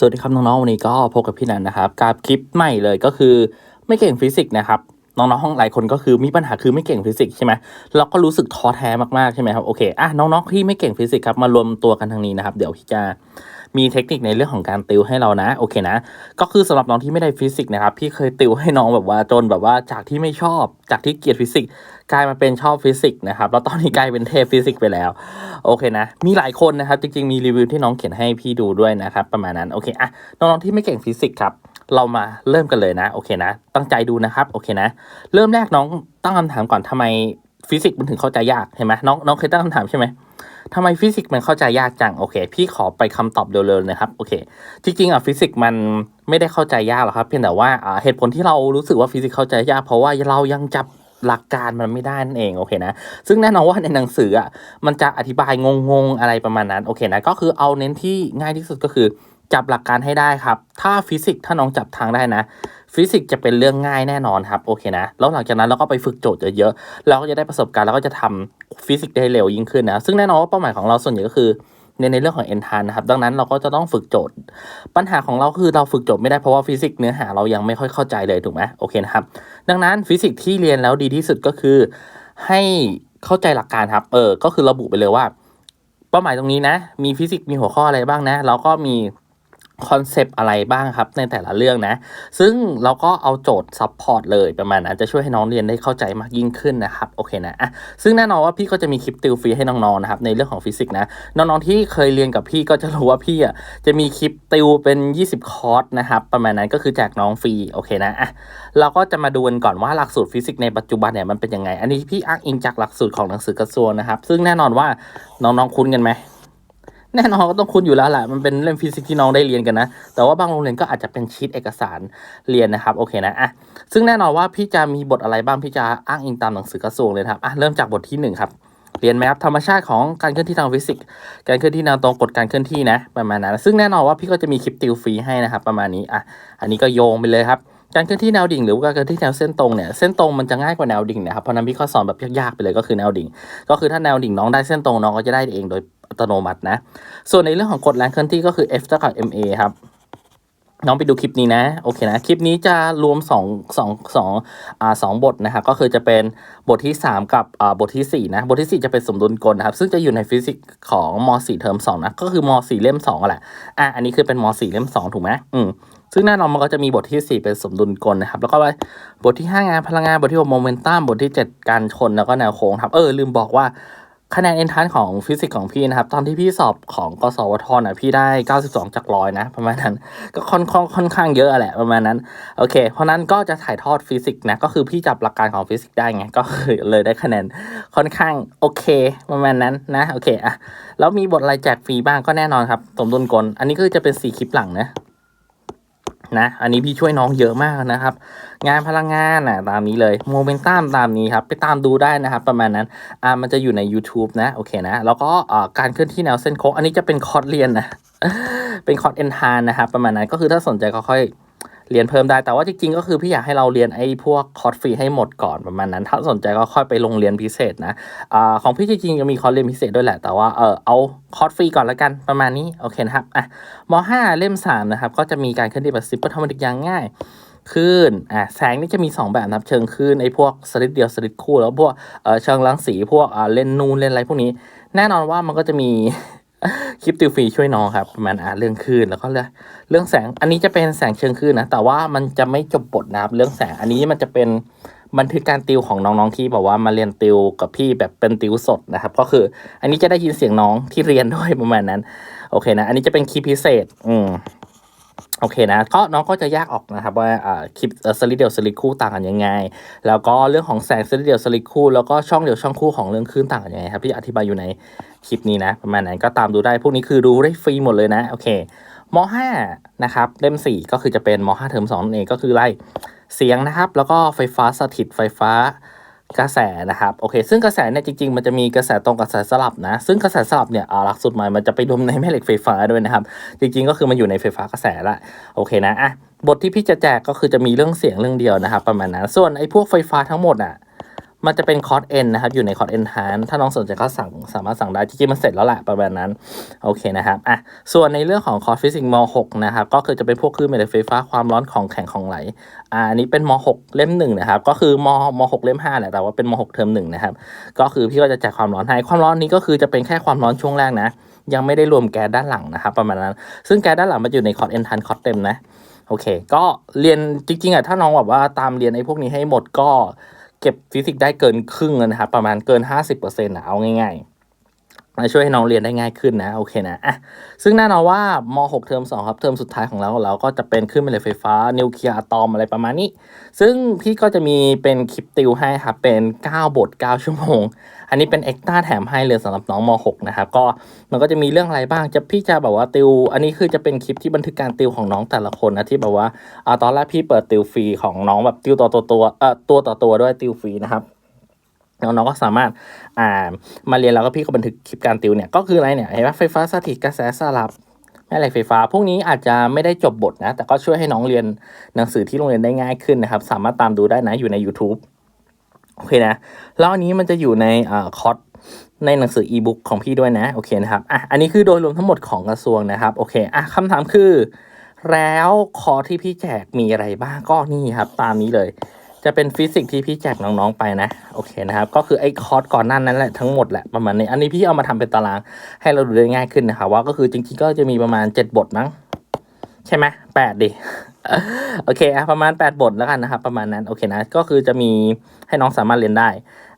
สวัสดีครับน้องๆวันนี้ก็พบกับพี่นันนะครับกับคลิปใหม่เลยก็คือไม่เก่งฟิสิกส์นะครับน้องๆห้องหลายคนก็คือมีปัญหาคือไม่เก่งฟิสิกส์ใช่ไหมเราก็รู้สึกท้อแท้มากๆใช่ไหมครับโอเคอะน้องๆที่ไม่เก่งฟิสิกส์ครับมารวมตัวกันทางนี้นะครับ เดี๋ยวพี่จะ มีเทคนิคในเรื่องของการติวให้เรานะโอเคนะ ก็คือสำหรับน้องที่ไม่ได้ฟิสิกส์นะครับพี่เคยติวให้น้องแบบว่าจนแบบว่าจากที่ไม่ชอบจากที่เกลียดฟิสิกส์กลายมาเป็นชอบฟิสิกส์นะครับแล้วตอนนี้กลายเป็นเทพฟิสิกส์ไปแล้วโอเคนะ มีหลายคนนะครับจริงๆมีรีวิวที่น้องเขียนให้พี่ดูด้วยนะครับประมาณนั้นโอเคอะน้องๆที่ไม่เก่งฟิสิกส์ครับเรามาเริ่มกันเลยนะโอเคนะ ตั้งใจดูนะครับโอเคนะ เริ่มแรกน้องตั้งคำถามก่อนทำไมฟิสิกส์มันถึงเข้าใจยากเห็นไหมน้องน้องเคยตั้งคำถามใช่ไหม ทำไมฟิสิกส์มันเข้าใจยากจังโอเค พี่ขอไปคำตอบเร็วๆนะครับโอเค จริงๆอะฟิสิกส์มันไม่ได้เข้าใจยากหรอกครับ เพียงแต่ว่าอ่าเหตุผลที่เรารู้สึกว่าฟิสิกส์เข้าใจยาก เพราะว่าเรายังจับหลักการมันไม่ได้นั่นเองโอเคนะ ซึ่งแน่นอนว่าในหนังสืออะมันจะอธิบายงงๆอะไรประมาณนั้นโอเคนะก็คือเอาเน้นที่ง่ายที่สุดก็คือ จับหลักการให้ได้ครับ ถ้าฟิสิกส์ถ้าน้องจับทางได้นะ ฟิสิกส์จะเป็นเรื่องง่ายแน่นอนครับโอเคนะแล้วหลังจากนั้นเราก็ไปฝึกโจทย์เยอะๆเราก็จะได้ประสบการณ์แล้วก็จะทำฟิสิกส์ได้เร็วยิ่งขึ้นนะซึ่งแน่นอนว่าเป้าหมายของเราส่วนใหญ่ก็คือในในเรื่องของเอนทานนะครับ ดังนั้นเราก็จะต้องฝึกโจทย์ ปัญหาของเราคือเราฝึกโจทย์ไม่ได้เพราะว่าฟิสิกส์เนื้อหาเรายังไม่ค่อยเข้าใจเลยถูกไหมโอเคนะครับ ดังนั้นฟิสิกส์ที่เรียนแล้วดีที่สุดก็คือ ให้เข้าใจหลักการครับ เออ ก็คือระบุไปเลยว่า เป้าหมายตรงนี้นะ มีฟิสิกส์มีหัวข้ออะไรบ้างนะ แล้วก็มี คอนเซปต์อะไรบ้างครับในแต่ละเรื่องนะ ซึ่งเราก็เอาโจทย์ซับพอร์ตเลยประมาณนั้นจะช่วยให้น้องเรียนได้เข้าใจมากยิ่งขึ้นนะครับโอเคนะอะซึ่งแน่นอนว่าพี่ก็จะมีคลิปติวฟรีให้น้องๆนะครับในเรื่องของฟิสิกส์นะน้องๆที่เคยเรียนกับพี่ก็จะรู้ว่าพี่อะจะมีคลิปติวเป็น 20 คอร์สนะครับประมาณนั้นก็คือแจกน้องฟรีโอเคนะอะเราก็จะมาดูกันก่อนว่าหลักสูตรฟิสิกส์ในปัจจุบันเนี่ยมันเป็นยังไง อันนี้พี่อ้างอิงจากหลักสูตรของหนังสือกระทรวงนะครับซึ่งแน่นอนว่าน้องๆคุ้นกันไหม แน่นอนก็ต้องคุ้นอยู่แล้วแหละมันเป็นเรื่องฟิสิกส์ที่น้องได้เรียนกันนะ แต่ว่าบางโรงเรียนก็อาจจะเป็นชีตเอกสารเรียนนะครับ โอเคนะอะซึ่งแน่นอนว่าพี่จะมีบทอะไรบ้าง พี่จะอ้างอิงตามหนังสือกระทรวงเลยครับอะเริ่มจากบทที่หนึ่งครับ เรียนแมพธรรมชาติของการเคลื่อนที่ทางฟิสิกส์ การเคลื่อนที่แนวตรงกฎการเคลื่อนที่นะ ประมาณนั้น ซึ่งแน่นอนว่าพี่ก็จะมีคลิปติวฟรีให้นะครับ ประมาณนี้ อะ อันนี้ก็โยงไปเลยครับการเคลื่อนที่แนวดิ่งหรือว่าการเคลื่อนที่แนวเส้นตรงเนี่ยเส้นตรงมันจะง่ายกว่าแนวดิ่งนะครับเพราะนั้นพี่ก็สอนแบบยากๆไปเลยก็คือแนวดิ่ง ก็คือถ้าแนวดิ่งน้องได้เส้นตรงน้องก็จะได้เองโดย อัตโนมัตินะ ส่วนในเรื่องของกฎแรงเคลื่อนที่ก็คือ F เท่ากับ ma ครับ น้องไปดูคลิปนี้นะ โอเคนะ คลิปนี้จะรวม2 2 2อ่าสองบทนะครับ ก็คือจะเป็นบทที่ 3 กับอ่าบทที่ 4 นะ บทที่ 4 จะเป็นสมดุลกลนะครับ ซึ่งจะอยู่ในฟิสิกส์ของม .4 เทอม2นะ ก็คือม .4 เล่ม2แหละ อะ อันนี้คือเป็นม .4 เล่ม 2 ถูกไหมอืมซึ่งแน่นอนมันก็จะมีบทที่ 4 เป็นสมดุลกลนะครับ แล้วก็บทที่ 5 งานพลังงาน บทที่6โมเมนตัม บทที่ 7 การชน แล้วก็แนวโค้งครับ เออ ลืมบอกว่า คะแนนเอนทานของฟิสิกส์ของพี่นะครับ ตอนที่พี่สอบของกสวทนะพี่ได้ 92 จากร้อยนะ ประมาณนั้นก็ค่อนค่อค่อนข้างเยอะแหละประมาณนั้นโอเค เพราะนั้นก็จะถ่ายทอดฟิสิกส์นะ ก็คือพี่จับหลักการของฟิสิกส์ได้ไงก็คือเลยได้คะแนนค่อนข้างโอเค ประมาณนั้นนะโอเคอะแล้วมีบทอะไรแจกฟรีบ้างก็แน่นอนครับสมดุลกล อันนี้ก็จะเป็น 4 คลิปหลังนะ นะ อันนี้พี่ช่วยน้องเยอะมากนะครับ งานพลังงานน่ะตามนี้เลยโมเมนตัมตามนี้ครับ ไปตามดูได้นะครับ ประมาณนั้น อ่ามันจะอยู่ใน YouTube นะ โอเคนะ แล้วก็อ่าการเคลื่อนที่แนวเส้นโค้ง อันนี้จะเป็นคอร์สเรียนนะ เป็นคอร์สเอนทานนะครับ ประมาณนั้น ก็คือถ้าสนใจก็ค่อย เรียนเพิ่มได้แต่ว่าจริงๆก็คือพี่อยากให้เราเรียนไอ้พวกคอร์สฟรีให้หมดก่อนประมาณนั้น ถ้าสนใจก็ค่อยไปลงเรียนพิเศษนะอ่าของพี่จริงๆยังมีคอร์สเรียนพิเศษด้วยแหละ แต่ว่าเออเอาคอร์สฟรีก่อนละกันประมาณนี้โอเคนะครับอะม .5 เล่ม3นะครับก็จะมีการเคลื่อนที่แบบซิปเปอร์ทอมติกอย่างง่ายคลื่นอะแสงนี่จะมี 2 แบบนะครับ เชิงคลื่นไอ้พวกสลิดเดียวสลิดคู่ แล้วพวกเออเชิงรังสีพวกอ่าเลนนูนเลนอะไรพวกนี้ แน่นอนว่ามันก็จะมี คลิปติวฟรีช่วยน้องครับประมาณอ่าเรื่องคลื่นแล้วก็เรื่องเรื่องแสงอันนี้จะเป็นแสงเชิงคลื่นนะ แต่ว่ามันจะไม่จบบทนะครับเรื่องแสงอันนี้มันจะเป็นบันทึกการติวของน้องๆที่บอกว่ามาเรียนติวกับพี่แบบเป็นติวสดนะครับ ก็คือ อันนี้จะได้ยินเสียงน้องที่เรียนด้วยประมาณนั้น โอเคนะ อันนี้จะเป็นคลิปพิเศษ อืม โอเคนะก็น้องก็จะแยกออกนะครับว่าคลิปสลิดเดียวสลิดคู่ต่างกันยังไง แล้วก็เรื่องของแสงสลิดเดียวสลิดคู่แล้วก็ช่องเดียวช่องคู่ของเรื่องคลื่นต่างกันยังไงครับที่อธิบายอยู่ในคลิปนี้นะประมาณนั้นก็ตามดูได้พวกนี้คือดูได้ฟรีหมดเลยนะโอเคม5นะครับเล่ม 4 ก็คือจะเป็นม5เทอม2นั่นเองก็คือไล่เสียงนะครับ แล้วก็ไฟฟ้าสถิตไฟฟ้า กระแสนะครับโอเค ซึ่งกระแสเนี่ยจริงๆ มันจะมีกระแสตรงกระแสสลับนะ ซึ่งกระแสสลับเนี่ยอ่าหลักสุดใหม่มันจะไปรวมในแม่เหล็กไฟฟ้าด้วยนะครับ จริงๆ ก็คือมันอยู่ในไฟฟ้ากระแสละโอเคนะอะบทที่พี่จะแจกก็คือจะมีเรื่องเสียงเรื่องเดียวนะครับ ประมาณนั้นส่วนไอ้พวกไฟฟ้าทั้งหมดอะ มันจะเป็นคอร์สเอ็นนะครับ อยู่ในคอร์สเอ็นทานถ้าน้องสนใจก็สั่งสามารถสั่งได้จริงๆมันเสร็จแล้วแหละประมาณนั้น โอเคนะครับอะส่วนในเรื่องของคอร์สฟิสิกส์ม .6 นะครับ ก็คือจะเป็นพวกคลื่นแม่เหล็กไฟฟ้าความร้อนของแข็งของไหลอ่าอันนี้เป็นม .6 เล่มหนึ่งนะครับ ก็คือมม .6 เล่ม5แหละแต่ว่าเป็นม .6 เทอมหนึ่งนะครับ ก็คือพี่ก็จะแจกความร้อนให้ความร้อนนี้ก็คือจะเป็นแค่ความร้อนช่วงแรกนะ ยังไม่ได้รวมแก๊สด้านหลังนะครับ ประมาณนั้น ซึ่งแก๊สด้านหลังมันอยู่ในคอร์สเอ็นทันคอร์สเต็มนะโอเค ก็เรียนจริงๆอะถ้าน้องแบบว่าตามเรียนไอ้พวกนี้ให้หมดก็ เก็บฟิสิกส์ได้เกินครึ่งนะครับ ประมาณเกิน 50%นะเอาง่าย ๆ มาช่วยให้น้องเรียนได้ง่ายขึ้นนะโอเคนะอะซึ่งแน่นอนว่าม .6 เทอม2ครับเทอมสุดท้ายของเราเราก็จะเป็นขึ้นแม่เหล็กไฟฟ้านิวเคลียร์อะตอมอะไรประมาณนี้ ซึ่งพี่ก็จะมีเป็นคลิปติวให้ครับเป็น 9 บท 9 ชั่วโมง อันนี้เป็นเอ็กต้าแถมให้เลยสำหรับน้องม .6 นะครับก็มันก็จะมีเรื่องอะไรบ้างจะพี่จะแบบว่าติว อันนี้คือจะเป็นคลิปที่บันทึกการติวของน้องแต่ละคนนะที่แบบว่าอ่าตอนแรกพี่เปิดติวฟรีของน้องแบบติวตัวตัวตัวเอ่อตัวต่อตัวด้วยติวฟรีนะครับ น้องๆก็สามารถอ่ามาเรียนแล้วก็พี่ก็บันทึกคลิปการติวเนี่ยก็คืออะไรเนี่ยเห็นไหมไฟฟ้าสถิตกระแสสลับแม่เหล็กไฟฟ้า พวกนี้อาจจะไม่ได้จบบทนะ แต่ก็ช่วยให้น้องเรียนหนังสือที่โรงเรียนได้ง่ายขึ้นนะครับ สามารถตามดูได้นะอยู่ใน YouTube โอเคนะ แล้วอันนี้มันจะอยู่ในอ่าคอร์สในหนังสืออีบุ๊กของพี่ด้วยนะ โอเคนะครับอะอันนี้คือโดยรวมทั้งหมดของกระทรวงนะครับโอเคอะคำถามคือ แล้วคอร์สที่พี่แจกมีอะไรบ้างก็นี่ครับ ตามนี้เลย จะเป็นฟิสิกส์ที่พี่แจกน้องๆไปนะโอเคนะครับก็คือไอ้คอร์สก่อนหน้านั้นแหละทั้งหมดแหละประมาณนี้อันนี้พี่เอามาทำเป็นตารางให้เราดูได้ง่ายขึ้นนะครับว่าก็คือจริงๆก็จะมีประมาณ 7 บทมั้งใช่ไหมแปดดิโอเคอะประมาณ 8 บทแล้วกันนะครับประมาณนั้นโอเคนะก็คือจะมีให้น้องสามารถเรียนได้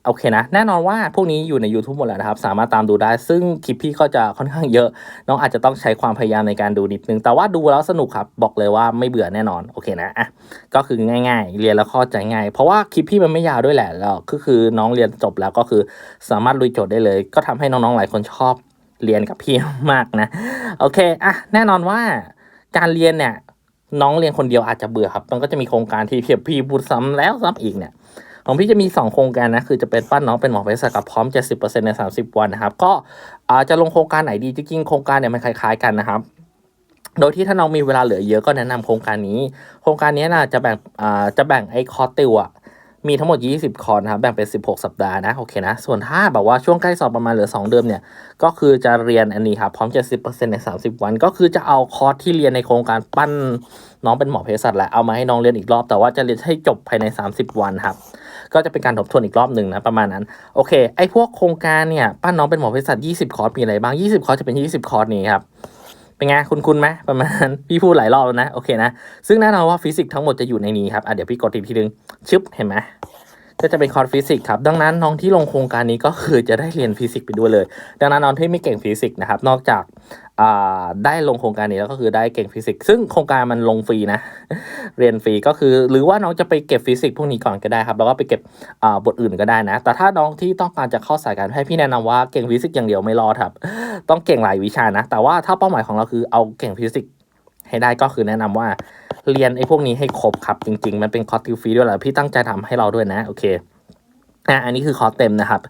โอเคนะ แน่นอนว่าพวกนี้อยู่ใน YouTube หมดแล้วนะครับ สามารถตามดูได้ ซึ่งคลิปพี่ก็จะค่อนข้างเยอะ น้องอาจจะต้องใช้ความพยายามในการดูนิดนึง แต่ว่าดูแล้วสนุกครับ บอกเลยว่าไม่เบื่อแน่นอน โอเคนะอะก็คือง่าย ๆ เรียนแล้วเข้าใจง่าย เพราะว่าคลิปพี่มันไม่ยาวด้วยแหละแล้วก็คือน้องเรียนจบแล้วก็คือสามารถลุยโจทย์ได้เลย ก็ทำให้น้องๆหลายคนชอบเรียนกับพี่มากนะ โอเคอะแน่นอนว่าการเรียนเนี่ยน้องเรียนคนเดียวอาจจะเบื่อครับ มันก็จะมีโครงการที่เพียบพี่พูดซ้ำแล้วซ้ำอีกเนี่ย ของพี่จะมี 2 โครงการนะคือจะเป็นปั้นน้องเป็นหมอเภสัชกับพร้อม 70%ใน 30 วันนะครับ ก็จะลงโครงการไหนดีจริงๆโครงการเนี่ยมันคล้ายๆกันนะครับโดยที่ถ้าน้องมีเวลาเหลือเยอะก็แนะนำโครงการนี้ โครงการนี้นะจะแบ่งอ่าจะแบ่งไอ้คอร์สติวอะมีทั้งหมด 20 คอร์สนะครับแบ่งเป็น 16 สัปดาห์นะโอเคนะ ส่วนถ้าแบบว่าช่วงใกล้สอบประมาณเหลือ 2 เดือนเนี่ยก็คือจะเรียนอันนี้ครับพร้อม 70%ใน 30 วัน ก็คือจะเอาคอร์สที่เรียนในโครงการปั้นน้องเป็นหมอเภสัชแหละเอามาให้น้องเรียนอีกรอบแต่ว่าจะเรียนให้จบภายใน 30 วันครับ ก็จะเป็นการทบทวนอีกรอบหนึ่งนะประมาณนั้น โอเค ไอ้พวกโครงการเนี่ยปั้นน้องเป็นหมอเภสัช20 คอร์สมีอะไรบ้าง 20 คอร์สจะเป็น 20 คอร์สนี้ครับเป็นไงคุณคุณไหมประมาณพี่พูดหลายรอบแล้วนะโอเคนะซึ่งแน่นอนว่าฟิสิกส์ทั้งหมดจะอยู่ในนี้ครับอะเดี๋ยวพี่กดอีกทีนึงชึบเห็นไหมก็จะเป็นคอร์สฟิสิกส์ครับ ดังนั้นน้องที่ลงโครงการนี้ก็คือจะได้เรียนฟิสิกส์ไปด้วยเลย ดังนั้นน้องที่ไม่เก่งฟิสิกส์นะครับ นอกจาก ได้ลงโครงการนี้แล้วก็คือได้เก่งฟิสิกส์ซึ่งโครงการมันลงฟรีนะ เรียนฟรีก็คือ หรือว่าน้องจะไปเก็บฟิสิกส์พวกนี้ก่อนก็ได้ครับ แล้วก็ไปเก็บบทอื่นก็ได้นะ แต่ถ้าน้องที่ต้องการจะเข้าสายการแพทย์พี่แนะนำว่าเก่งฟิสิกส์อย่างเดียวไม่รอดครับ ต้องเก่งหลายวิชานะ แต่ว่าถ้าเป้าหมายของเราคือเอาเก่งฟิสิกส์ให้ได้ก็คือแนะนำว่าเรียนไอ้พวกนี้ให้ครบครับจริง ๆ มันเป็นคอร์สติวฟรีด้วยแหละพี่ตั้งใจทำให้เราด้วยนะโอเค อะอันนี้คือคอร์สเต็มนะครับ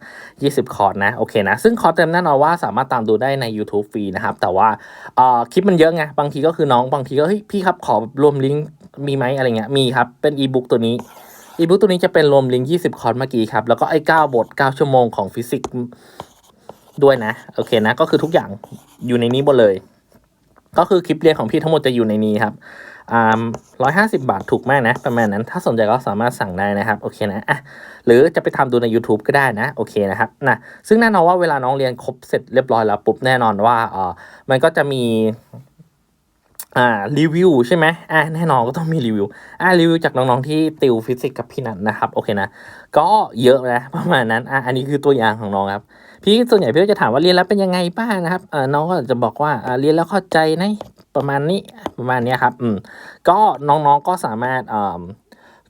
20 คอร์สนะโอเคนะ ซึ่งคอร์สเต็มแน่นอนว่าสามารถตามดูได้ใน YouTube ฟรีนะครับ แต่ว่าเอ่อคลิปมันเยอะไง บางทีก็คือน้องบางทีก็เฮ้ยพี่ครับขอรวมลิงก์มีไหมอะไรเงี้ยมีครับ เป็นอีบุ๊กตัวนี้อีบุ๊กตัวนี้จะเป็นรวมลิงก์20 คอร์สเมื่อกี้ครับ แล้วก็ไอ้9บท 9 ชั่วโมงของฟิสิกส์ด้วยนะโอเคนะ ก็คือทุกอย่างอยู่ในนี้หมดเลย ก็คือคลิปเรียนของพี่ทั้งหมดจะอยู่ในนี้ครับ อ่าร้อยห้าสิบาทถูกมากนะ ประมาณนั้น ถ้าสนใจก็สามารถสั่งได้นะครับ โอเคนะอะหรือจะไปทำดูใน YouTube ก็ได้นะ โอเคนะครับ นะ ซึ่งแน่นอนว่าเวลาน้องเรียนครบเสร็จเรียบร้อยแล้วปุ๊บแน่นอนว่าเออมันก็จะมี อ่ารีวิวใช่ไหมอ่าแน่นอนก็ต้องมีรีวิวอ่ารีวิวจากน้องๆที่ติวฟิสิกส์กับพี่นันนะครับโอเคนะก็เยอะนะประมาณนั้นอ่าอันนี้คือตัวอย่างของน้องครับพี่ส่วนใหญ่พี่ก็จะถามว่าเรียนแล้วเป็นยังไงบ้างนะครับเออน้องก็จะบอกว่าอ่าเรียนแล้วเข้าใจนะประมาณนี้ประมาณนี้ครับอืมก็น้องๆก็สามารถอ่อ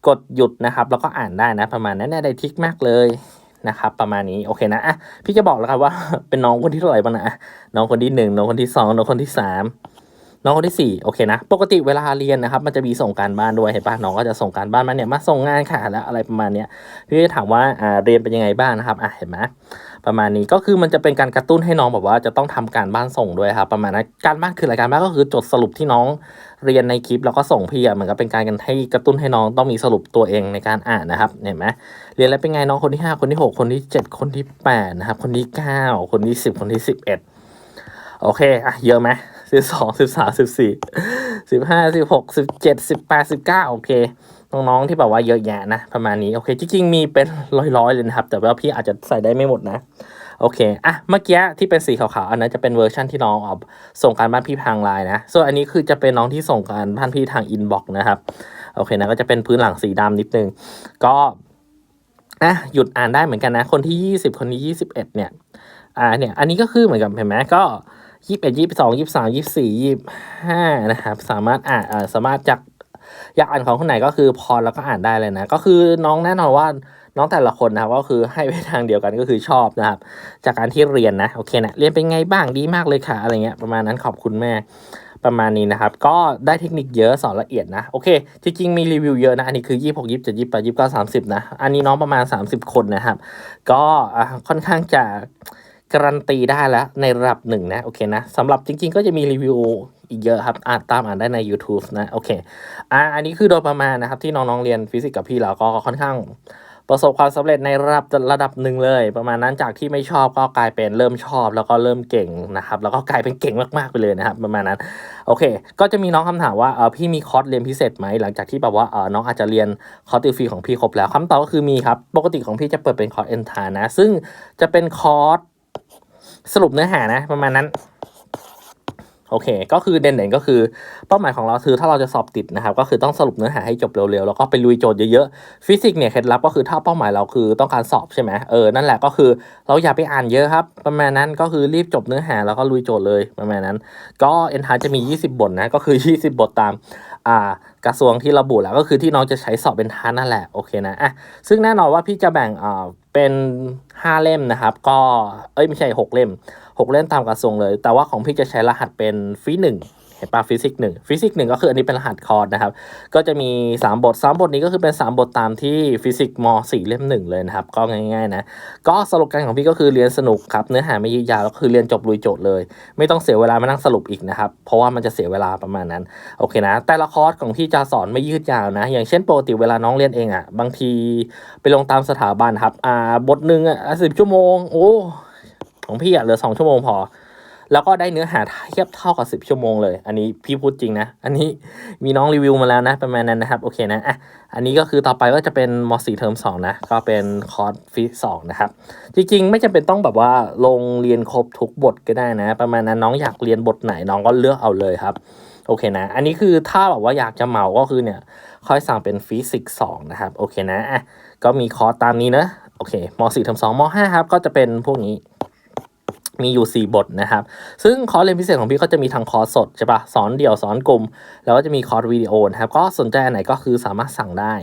กดหยุดนะครับ แล้วก็อ่านได้นะ ประมาณนั้นเนี่ยได้ทิกมากเลยนะครับประมาณนี้โอเคนะอะพี่จะบอกแล้วครับว่าเป็นน้องคนที่เท่าไหร่บ้างนะน้องคนที่หนึ่งน้องคนที่สองน้องคนที่สาม น้องคนที่สี่โอเคนะ ปกติเวลาเรียนนะครับ มันจะมีส่งการบ้านด้วยเห็นปะน้องก็จะส่งการบ้านมาเนี่ยมาส่งงานค่ะแล้วอะไรประมาณเนี้ยพี่จะถามว่าอ่าเรียนเป็นยังไงบ้างนะครับอะเห็นไหมประมาณนี้ก็คือมันจะเป็นการกระตุ้นให้น้องแบบว่าจะต้องทำการบ้านส่งด้วยครับประมาณนั้นการบ้านคืออะไรการบ้านก็คือจดสรุปที่น้องเรียนในคลิปแล้วก็ส่งพี่อะเหมือนกับเป็นการกันให้กระตุ้นให้น้องต้องมีสรุปตัวเองในการอ่านนะครับเห็นไหมเรียนแล้วเป็นไงน้องคนที่ห้าคนที่หกคนที่เจ็ดคนที่แปดนะครับคนที่เก้าคนที่สิบคนที่สิบเอ็ดโอเคอะเยอะไหม สิบสองสิบสามสิบสี่สิบห้าสิบหกสิบเจ็ดสิบแปดสิบเก้าโอเค น้องๆที่แบบว่าเยอะแยะนะ ประมาณนี้ โอเค จริงๆ มีเป็นร้อยๆเลยนะครับ แต่ว่าพี่อาจจะใส่ได้ไม่หมดนะ โอเค อะ เมื่อกี้ที่เป็นสีขาวๆ อันนั้นจะเป็นเวอร์ชันที่น้องเอาส่งการบ้านพี่ทางไลน์นะ ส่วนอันนี้คือจะเป็นน้องที่ส่งการบ้านพี่ทางอินบ็อกนะครับ โอเคนะ ก็จะเป็นพื้นหลังสีดำนิดนึง ก็อะหยุดอ่านได้เหมือนกันนะ คนที่ยี่สิบคนที่ยี่สิบเอ็ดเนี่ย อ่า เนี่ย อันนี้ก็คือเหมือนกับเห็นไหมก็ ยี่สิบเอ็ดยี่สิบสองยี่สิบสามยี่สิบสี่ยี่สิบห้านะครับ สามารถอ่านสามารถจากอยากอ่านของคนไหนก็คือพอแล้วก็อ่านได้เลยนะ ก็คือน้องแน่นอนว่าน้องแต่ละคนนะครับก็คือให้ไปทางเดียวกันก็คือชอบนะครับ จากการที่เรียนนะโอเคนะเรียนเป็นไงบ้างดีมากเลยค่ะอะไรเงี้ยประมาณนั้นขอบคุณแม่ประมาณนี้นะครับ ก็ได้เทคนิคเยอะสอนละเอียดนะโอเค จริงๆมีรีวิวเยอะนะ อันนี้คือยี่หกยี่สิบเจ็ดยี่สิบแปดยี่สิบเก้าสามสิบนะ อันนี้น้องประมาณสามสิบคนนะครับ ก็ค่อนข้างจะ การันตีได้แล้วในระดับหนึ่งนะโอเคนะสำหรับจริง ๆ ก็จะมีรีวิวอีกเยอะครับอ่านตามอ่านได้ใน YouTube นะโอเคอ่าอันนี้คือโดยประมาณนะครับ ที่น้องๆเรียนฟิสิกส์กับพี่แล้วก็ค่อนข้างประสบความสำเร็จในระดับระดับหนึ่งเลย ประมาณนั้นจากที่ไม่ชอบก็กลายเป็นเริ่มชอบ แล้วก็เริ่มเก่งนะครับ แล้วก็กลายเป็นเก่งมากๆไปเลยนะครับ ประมาณนั้นโอเค ก็จะมีน้องคำถามว่าเออพี่มีคอร์สเรียนพิเศษไหมหลังจากที่แบบว่าเออน้องอาจจะเรียนคอร์สติวฟรีของพี่ครบแล้วคำตอบก็คือมีครับปกติของพี่จะเปิดเป็นคอร์สเอนทานะ ซึ่งจะเป็นคอร์ส สรุปเนื้อหานะประมาณนั้น โอเค ก็คือเด่นๆก็คือเป้าหมายของเราคือถ้าเราจะสอบติดนะครับ ก็คือต้องสรุปเนื้อหาให้จบเร็วๆ แล้วก็ไปลุยโจทย์เยอะๆ ฟิสิกส์เนี่ยเคล็ดลับก็คือถ้าเป้าหมายเราคือต้องการสอบใช่ไหมเออ นั่นแหละก็คือเราอย่าไปอ่านเยอะครับ ประมาณนั้นก็คือรีบจบเนื้อหาแล้วก็ลุยโจทย์เลยประมาณนั้น ก็เอ็นทาจะมี 20 บทนะ ก็คือ 20 บทตาม กระทรวงที่ระบุแล้วก็คือที่น้องจะใช้สอบเป็นทานนั่นแหละโอเคนะอะซึ่งแน่นอนว่าพี่จะแบ่งเป็น 5 เล่มนะครับ ก็เอ้ยไม่ใช่ 6 เล่ม 6 เล่มตามกระทรวงเลย แต่ว่าของพี่จะใช้รหัสเป็นฟีหนึ่ง เห็นปะฟิสิกส์หนึ่งฟิสิกส์หนึ่งก็คืออันนี้เป็นรหัสคอร์สนะครับ ก็จะมี 3 บท 3 บทนี้ก็คือเป็น 3 บทตามที่ฟิสิกส์ม .4 เล่มหนึ่งเลยนะครับ ก็ง่ายๆนะ ก็สรุปการของพี่ก็คือเรียนสนุกครับ เนื้อหาไม่ยืดยาวก็คือเรียนจบลุยโจทย์เลย ไม่ต้องเสียเวลามานั่งสรุปอีกนะครับ เพราะว่ามันจะเสียเวลาประมาณนั้น โอเคนะ แต่ละคอร์สของพี่จะสอนไม่ยืดยาวนะ อย่างเช่นปกติเวลาน้องเรียนเองอะ บางทีไปลงตามสถาบันครับ อ่า บทหนึ่งอะสิบชั่วโมง โอ้ ของพี่อะเหลือสองชั่วโมงพอ แล้วก็ได้เนื้อหาเทียบเท่ากับสิบ10 ชั่วโมงเลย อันนี้พี่พูดจริงนะ อันนี้มีน้องรีวิวมาแล้วนะ ประมาณนั้นนะครับ โอเคนะอะอันนี้ก็คือต่อไปก็จะเป็นม .4 เทอม2 นะ ก็เป็นคอร์สฟิสองนะครับ จริงๆ ไม่จำเป็นต้องแบบว่าลงเรียนครบทุกบทก็ได้นะ ประมาณนั้นน้องอยากเรียนบทไหนน้องก็เลือกเอาเลยครับโอเคนะ อันนี้คือถ้าแบบว่าอยากจะเหมาก็คือเนี่ยค่อยสั่งเป็นฟิสิกส์สองนะครับ โอเคนะอะก็มีคอร์สตามนี้นะ โอเคม .4 เทอม2ม .5 ครับ ก็จะเป็นพวกนี้ มีอยู่ 4 บทนะครับ ซึ่งคอร์สเรียนพิเศษของพี่ก็จะมีทั้งคอร์สสดใช่ปะสอนเดี่ยวสอนกลุ่ม แล้วก็จะมีคอร์สวิดีโอนะครับ ก็สนใจไหนก็คือสามารถสั่งได้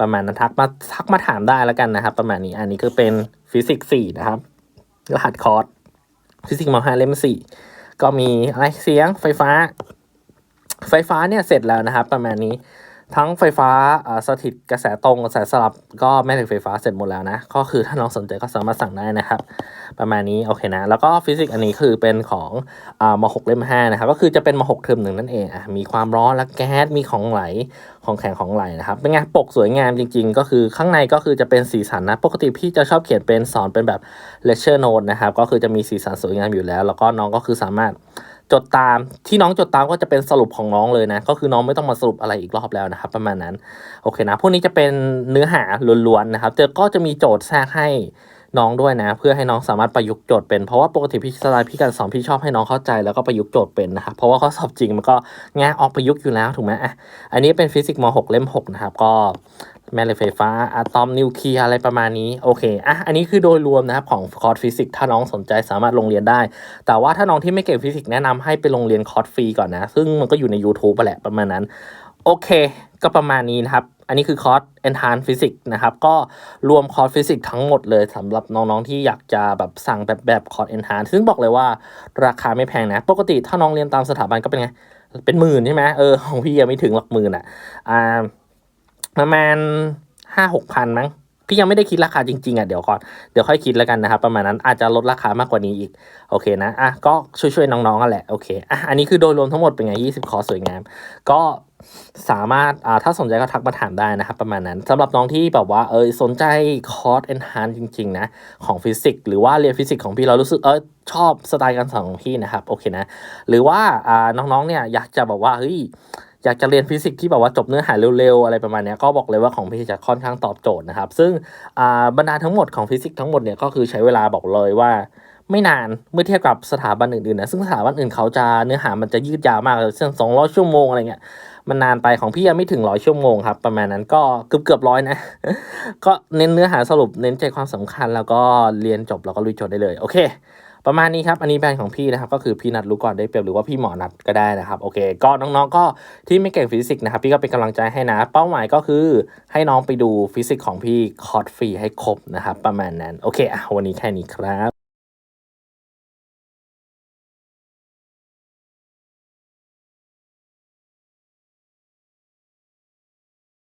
ประมาณนั้นทักมาทักมาถามได้แล้วกันนะครับ ประมาณนี้อันนี้คือเป็นฟิสิกส์4นะครับรหัสคอร์สฟิสิกส์ม .5 เล่ม4ก็มีอะไรเสียงไฟฟ้า ไฟฟ้าเนี่ยเสร็จแล้วนะครับ ประมาณนี้ ทั้งไฟฟ้าสถิตกระแสตรงกระแสสลับก็แม่เหล็กไฟฟ้าเสร็จหมดแล้วนะ ก็คือถ้าน้องสนใจก็สามารถสั่งได้นะครับ ประมาณนี้โอเคนะ แล้วก็ฟิสิกส์อันนี้คือเป็นของอ่าม6เล่ม5นะครับ ก็คือจะเป็นม6เทอมหนึ่งนั่นเองอะมีความร้อนและแก๊สมีของไหลของแข็งของไหลนะครับ เป็นไงปกสวยงามจริง ๆ ก็คือข้างในก็คือจะเป็นสีสันนะ ปกติพี่จะชอบเขียนเป็นสอนเป็นแบบ lecture note นะครับ ก็คือจะมีสีสันสวยงามอยู่แล้ว แล้วก็น้องก็คือสามารถ จดตามที่น้องจดตามก็จะเป็นสรุปของน้องเลยนะ ก็คือน้องไม่ต้องมาสรุปอะไรอีกรอบแล้วนะครับ ประมาณนั้นโอเคนะพวกนี้จะเป็นเนื้อหาล้วนๆนะครับแต่ก็จะมีโจทย์แทรกให้น้องด้วยนะ เพื่อให้น้องสามารถประยุกต์โจทย์เป็นเพราะว่าปกติพี่สไลด์พี่การสอนพี่ชอบให้น้องเข้าใจแล้วก็ประยุกต์โจทย์เป็นนะครับเพราะว่าข้อสอบจริงมันก็แงะออกประยุกต์อยู่แล้วถูกไหมอะอันนี้เป็นฟิสิกส์ม .6 เล่ม6นะครับก็ แม่เหล็กไฟฟ้าอะตอมนิวเคลียร์อะไรประมาณนี้ โอเคอะอันนี้คือโดยรวมนะครับของคอร์สฟิสิกส์ถ้าน้องสนใจสามารถลงเรียนได้ แต่ว่าถ้าน้องที่ไม่เก่งฟิสิกส์แนะนำให้ไปลงเรียนคอร์สฟรีก่อนนะ ซึ่งมันก็อยู่ใน YouTube ไปแหละประมาณนั้น โอเค ก็ประมาณนี้นะครับ อันนี้คือคอร์ส Enhanced Physics นะครับ ก็รวมคอร์สฟิสิกส์ทั้งหมดเลยสำหรับน้องๆที่อยากจะแบบสั่งแบบแบบคอร์ส Enhanced ซึ่งบอกเลยว่าราคาไม่แพงนะ ปกติถ้าน้องเรียนตามสถาบันก็เป็นไงเป็นหมื่นใช่ไหมเออของพี่ยังไม่ถึงหลักหมื่นอะอ่า ประมาณห้าหกพันมั้งพี่ยังไม่ได้คิดราคาจริงๆอะเดี๋ยวก่อนเดี๋ยวค่อยคิดแล้วกันนะครับประมาณนั้นอาจจะลดราคามากกว่านี้อีกโอเคนะอะก็ช่วยๆน้องๆกันแหละโอเคอะอันนี้คือโดยรวมทั้งหมดเป็นไง20 คอร์สสวยงาม ก็สามารถอ่าถ้าสนใจก็ทักมาถามได้นะครับประมาณนั้นสำหรับน้องที่แบบว่าเออสนใจคอร์ส enhance จริงๆนะของฟิสิกส์หรือว่าเรียนฟิสิกส์ของพี่เรารู้สึกเออชอบสไตล์การสอนของพี่นะครับโอเคนะหรือว่าอ่าน้องๆเนี่ยอยากจะแบบว่าเฮ้ย อยากจะเรียนฟิสิกส์ที่แบบว่าจบเนื้อหาเร็วๆ อะไรประมาณนี้ก็บอกเลยว่าของพี่จะค่อนข้างตอบโจทย์นะครับ ซึ่งอ่าบรรดาทั้งหมดของฟิสิกส์ทั้งหมดเนี่ยก็คือใช้เวลาบอกเลยว่าไม่นานเมื่อเทียบกับสถาบันอื่นๆนะซึ่งสถาบันอื่นเขาจะเนื้อหามันจะยืดยาวมากเช่นสองร้อยชั่วโมงอะไรเงี้ยมันนานไปของพี่ยังไม่ถึงร้อยชั่วโมงครับ ประมาณนั้นก็เกือบเกือบร้อยนะ ก็เน้นเนื้อหาสรุปเน้นใจความสำคัญแล้วก็เรียนจบแล้วก็ลุยจทย์ได้เลย โอเค ประมาณนี้ครับ อันนี้แบรนด์ของพี่นะครับ ก็คือพี่นัดรู้ก่อนได้เปรียบหรือว่าพี่หมอนัดก็ได้นะครับ โอเค ก็น้องๆ ก็ที่ไม่เก่งฟิสิกส์นะครับ พี่ก็เป็นกำลังใจให้นะ เป้าหมายก็คือให้น้องไปดูฟิสิกส์ของพี่คอร์สฟรีให้ครบนะครับ ประมาณนั้น โอเคอะวันนี้แค่นี้ครับ